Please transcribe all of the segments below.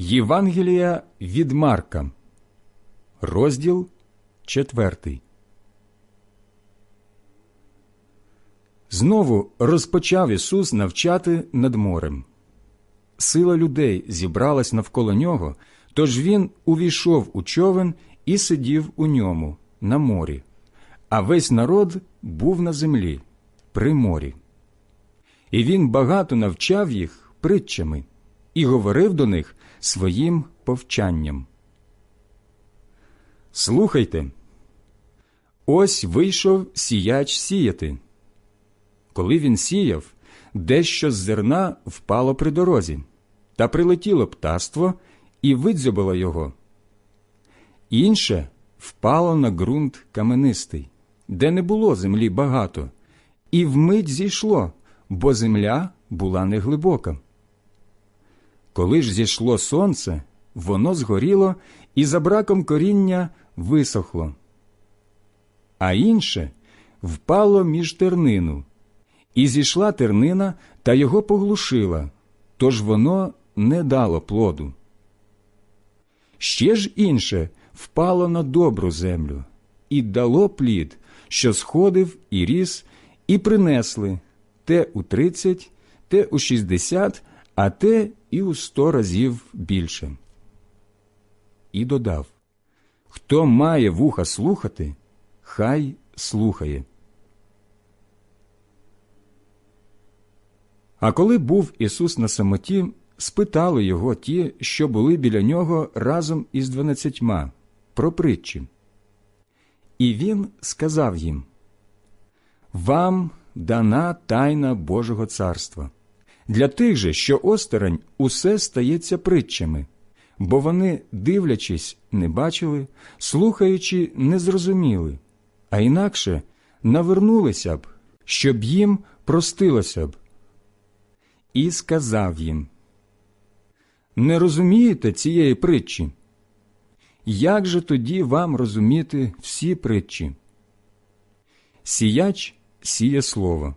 Євангелія від Марка, розділ четвертий. Знову розпочав Ісус навчати над морем. Сила людей зібралась навколо нього, тож він увійшов у човен і сидів у ньому на морі, а весь народ був на землі, при морі. І він багато навчав їх притчами і говорив до них своїм повчанням. Слухайте, ось вийшов сіяч сіяти. Коли він сіяв, дещо з зерна впало при дорозі, та прилетіло птаство і видзьобило його. Інше впало на ґрунт каменистий, де не було землі багато, і вмить зійшло, бо земля була неглибока. Коли ж зійшло сонце, воно згоріло і за браком коріння висохло. А інше впало між тернину, і зійшла тернина та його поглушила, тож воно не дало плоду. Ще ж інше впало на добру землю і дало плід, що сходив і ріс, і принесли те у тридцять, те у шістдесят, а те і у сто разів більше. І додав Хто має вуха слухати, хай слухає. А коли був Ісус на самоті, спитали його ті, що були біля нього разом із дванадцятьма, про притчі. І він сказав їм Вам дана тайна Божого царства. Для тих же, що осторонь, усе стається притчами, бо вони, дивлячись, не бачили, слухаючи, не зрозуміли, а інакше навернулися б, щоб їм простилося б. І сказав їм Не розумієте цієї притчі? Як же тоді вам розуміти всі притчі? Сіяч сіє слово.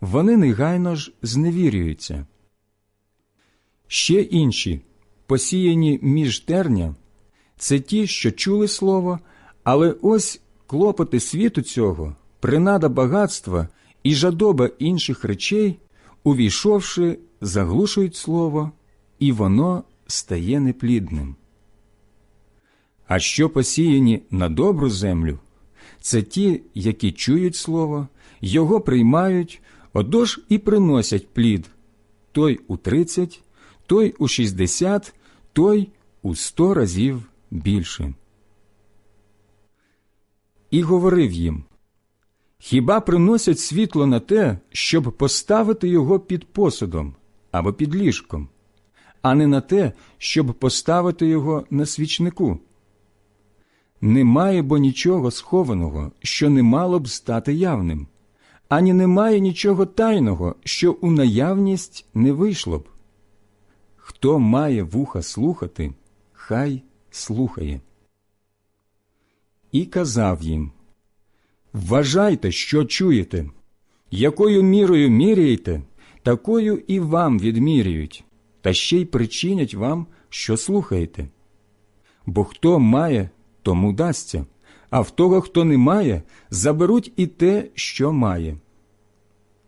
вони негайно ж зневірюються. Ще інші, посіяні між терня, це ті, що чули слово, але ось клопоти світу цього, принада багатства і жадоба інших речей, увійшовши, заглушують слово, і воно стає неплідним. А що посіяні на добру землю, це ті, які чують слово, його приймають, Отож і приносять плід той у тридцять, той у шістдесят, той у сто разів більше. І говорив їм Хіба приносять світло на те, щоб поставити його під посудом або під ліжком, а не на те, щоб поставити його на свічнику? Немає бо нічого схованого, що не мало б стати явним ані немає нічого тайного, що у наявність не вийшло б. Хто має вуха слухати, хай слухає. І казав їм Вважайте, що чуєте, якою мірою міряєте, такою і вам відмірюють, та ще й причинять вам, що слухаєте. Бо хто має, тому дасться а в того, хто не має, заберуть і те, що має.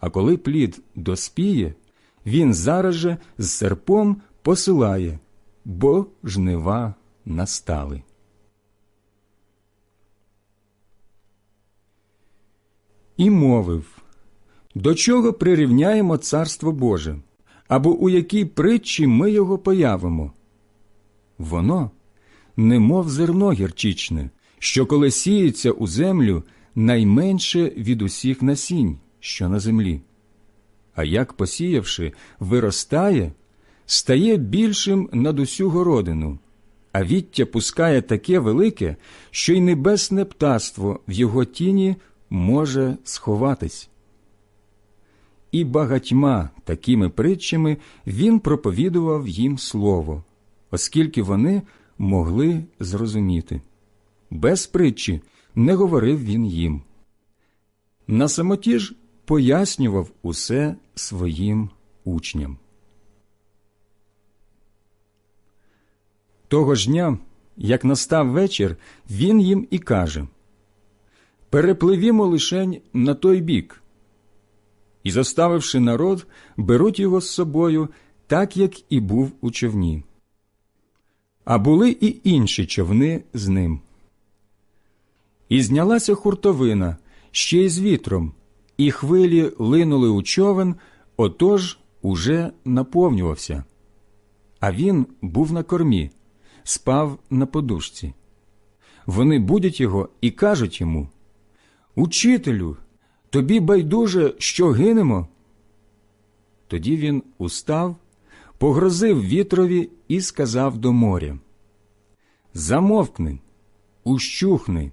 А коли плід доспіє, він зараз же з серпом посилає, бо жнива настали. І мовив, до чого прирівняємо Царство Боже, або у якій притчі ми його появимо? Воно, немов зерно гірчичне, що коли сіється у землю, найменше від усіх насінь, що на землі. А як посіявши, виростає, стає більшим над усю городину, а віття пускає таке велике, що й небесне птаство в його тіні може сховатись. І багатьма такими притчами він проповідував їм слово, оскільки вони могли зрозуміти. Без притчі не говорив він їм. На самоті ж пояснював усе своїм учням. Того ж дня, як настав вечір, він їм і каже Перепливімо лишень на той бік. І, заставивши народ, беруть його з собою, так як і був у човні. А були і інші човни з ним. І знялася хуртовина ще й з вітром, і хвилі линули у човен, отож уже наповнювався. А він був на кормі, спав на подушці. Вони будять його і кажуть йому Учителю, тобі байдуже, що гинемо. Тоді він устав, погрозив вітрові і сказав до моря Замовкни, ущухни.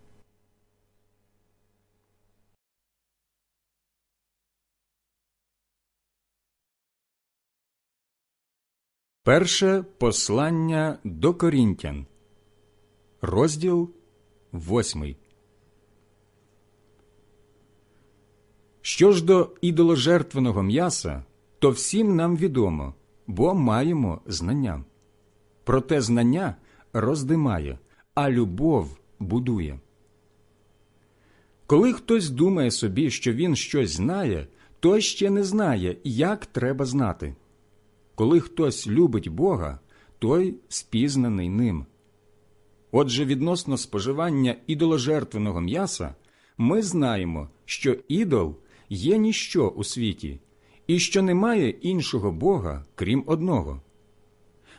Перше послання до Корінтян, розділ восьмий. Що ж до ідоложертвеного м'яса, то всім нам відомо, бо маємо знання. Проте знання роздимає, а любов будує. Коли хтось думає собі, що він щось знає, той ще не знає, як треба знати. Коли хтось любить Бога, той спізнаний ним. Отже, відносно споживання ідоложертвеного м'яса, ми знаємо, що ідол є ніщо у світі, і що немає іншого Бога, крім одного.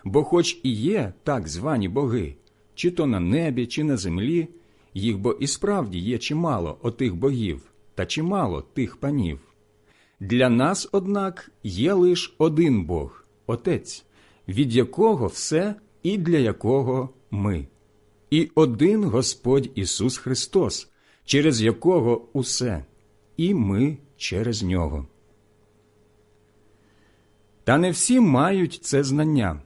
Бо, хоч і є так звані боги, чи то на небі, чи на землі, їх бо і справді є чимало отих богів та чимало тих панів. Для нас, однак, є лише один Бог. Отець, від якого все і для якого ми, і один Господь Ісус Христос, через якого усе, і ми через нього. Та не всі мають це знання.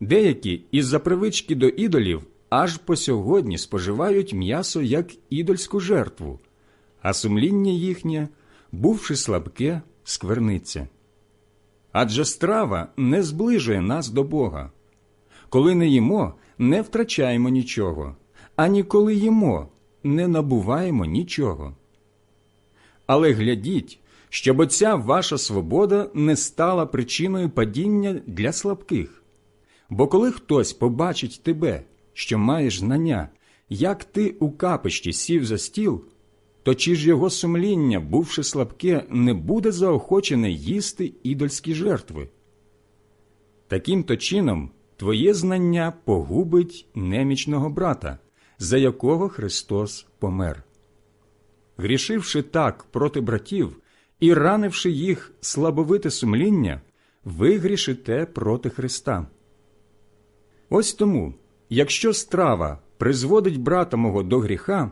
Деякі із за привички до ідолів аж по сьогодні споживають м'ясо як ідольську жертву, а сумління їхнє, бувши слабке, скверниться. Адже страва не зближує нас до Бога. Коли не їмо, не втрачаємо нічого, ані коли їмо, не набуваємо нічого. Але глядіть, щоб оця ваша свобода не стала причиною падіння для слабких. Бо коли хтось побачить тебе, що маєш знання, як ти у капищі сів за стіл, то чи ж його сумління, бувши слабке, не буде заохочене їсти ідольські жертви? Таким то чином твоє знання погубить немічного брата, за якого Христос помер. Грішивши так проти братів і ранивши їх слабовите сумління, ви грішите проти Христа. Ось тому, якщо страва призводить брата мого до гріха,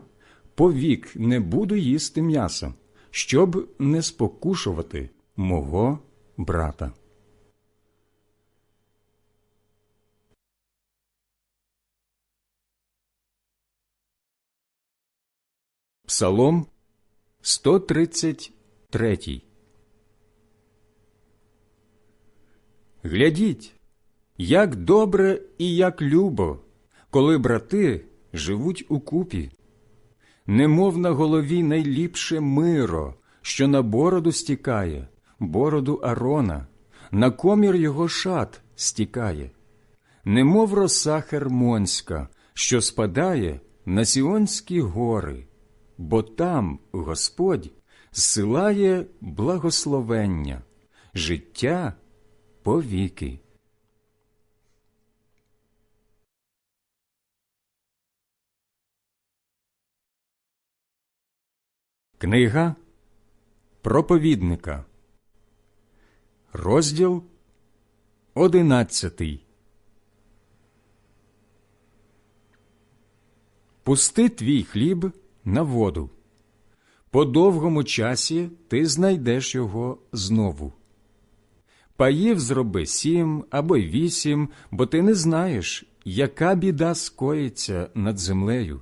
повік не буду їсти м'яса, щоб не спокушувати мого брата. Псалом 133 Глядіть, як добре і як любо, коли брати живуть укупі. Немов на голові найліпше миро, що на бороду стікає, бороду Арона, на комір його шат стікає, немов роса Хермонська, що спадає на Сіонські гори, бо там Господь зсилає благословення, життя повіки. Книга проповідника, розділ одинадцятий. Пусти твій хліб на воду. По довгому часі ти знайдеш його знову. Паїв зроби сім або вісім, бо ти не знаєш, яка біда скоїться над землею.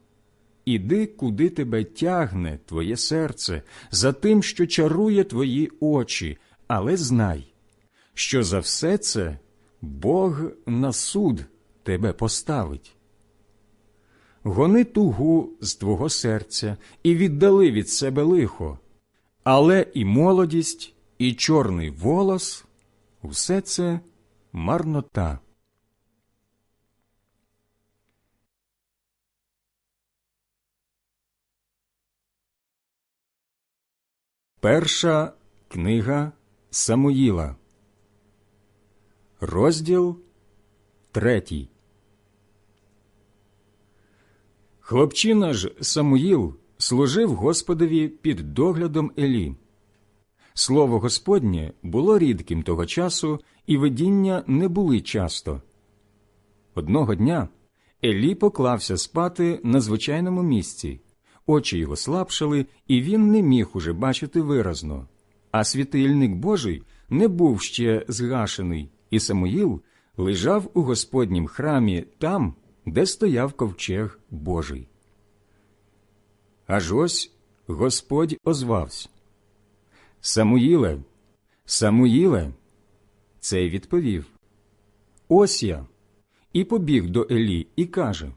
Іди, куди тебе тягне твоє серце, за тим, що чарує твої очі, але знай, що за все це Бог на суд тебе поставить. Гони тугу з твого серця і віддали від себе лихо, але і молодість, і чорний волос усе це марнота. Перша книга Самуїла, розділ третій. Хлопчина ж Самуїл служив Господові під доглядом Елі. Слово Господнє було рідким того часу, і видіння не були часто. Одного дня Елі поклався спати на звичайному місці, очі його слабшали, і він не міг уже бачити виразно. А світильник Божий не був ще згашений, і Самуїл лежав у Господнім храмі там, де стояв ковчег Божий. Аж ось Господь озвався. Самуїле, Самуїле, цей відповів Ось я. І побіг до Елі і каже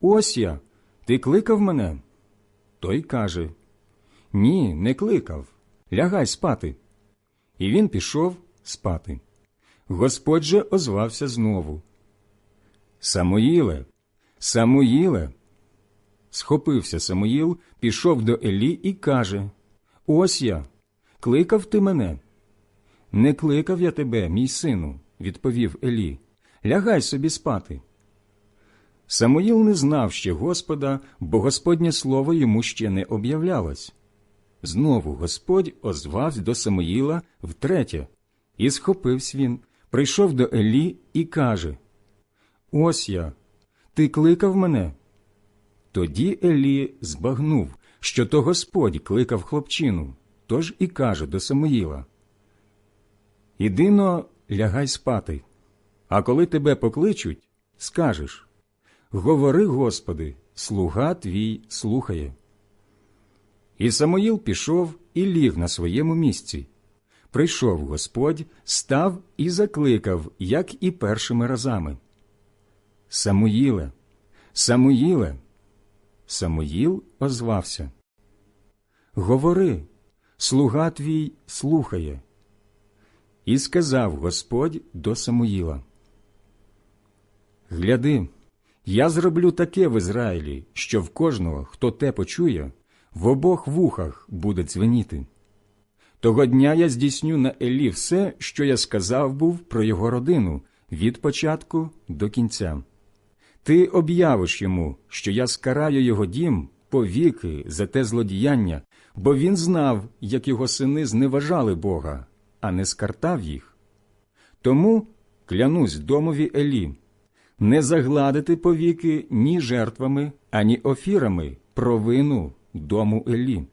Ось я, ти кликав мене? Той каже Ні, не кликав. Лягай спати. І він пішов спати. Господь же озвався знову. Самуїле, Самуїле. Схопився Самуїл, пішов до Елі і каже Ось я. Кликав ти мене? Не кликав я тебе, мій сину, відповів Елі. Лягай собі спати. Самуїл не знав ще Господа, бо Господнє слово йому ще не об'являлось. Знову Господь озвався до Самуїла втретє, і схопився він, прийшов до Елі і каже Ось я, ти кликав мене. Тоді Елі збагнув, що то Господь кликав хлопчину, тож і каже до Самуїла Іди но лягай спати, а коли тебе покличуть, скажеш Говори, Господи, слуга твій слухає. І Самуїл пішов і ліг на своєму місці. Прийшов Господь, став і закликав, як і першими разами. Самуїле, Самуїле. Самуїл озвався. Говори, слуга твій слухає. І сказав Господь до Самуїла. Гляди, я зроблю таке в Ізраїлі, що в кожного, хто те почує, в обох вухах буде дзвеніти. Того дня я здійсню на Елі все, що я сказав був про його родину від початку до кінця. Ти об'явиш йому, що я скараю його дім повіки за те злодіяння, бо він знав, як його сини зневажали Бога, а не скартав їх. Тому клянусь домові Елі, не загладити повіки ні жертвами, ані офірами провину дому Елі.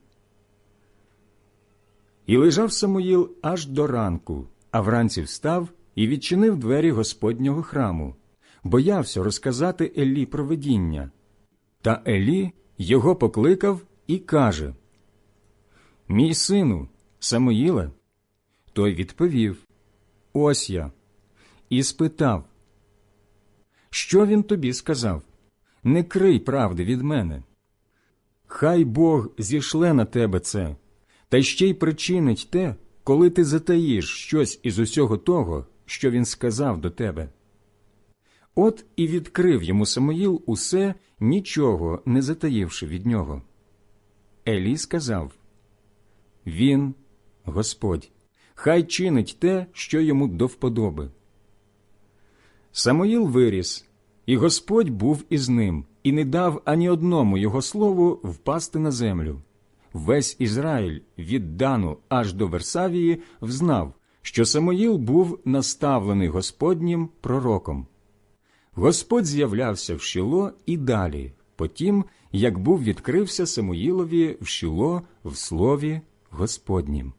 І лежав Самуїл аж до ранку, а вранці встав і відчинив двері Господнього храму, боявся розказати Елі про видіння. Та Елі його покликав і каже Мій сину, Самуїле. Той відповів Ось я. І спитав, Що він тобі сказав? Не крий правди від мене. Хай Бог зішле на тебе це, та ще й причинить те, коли ти затаїш щось із усього того, що він сказав до тебе. От і відкрив йому Самуїл усе, нічого не затаївши від нього. Елі сказав Він, Господь, хай чинить те, що йому до вподоби. Самуїл виріс, і Господь був із ним, і не дав ані одному його слову впасти на землю. Весь Ізраїль від Дану аж до Версавії взнав, що Самуїл був наставлений Господнім пророком. Господь з'являвся в Шіло і далі, потім, як був відкрився Самуїлові в Шіло в слові Господнім.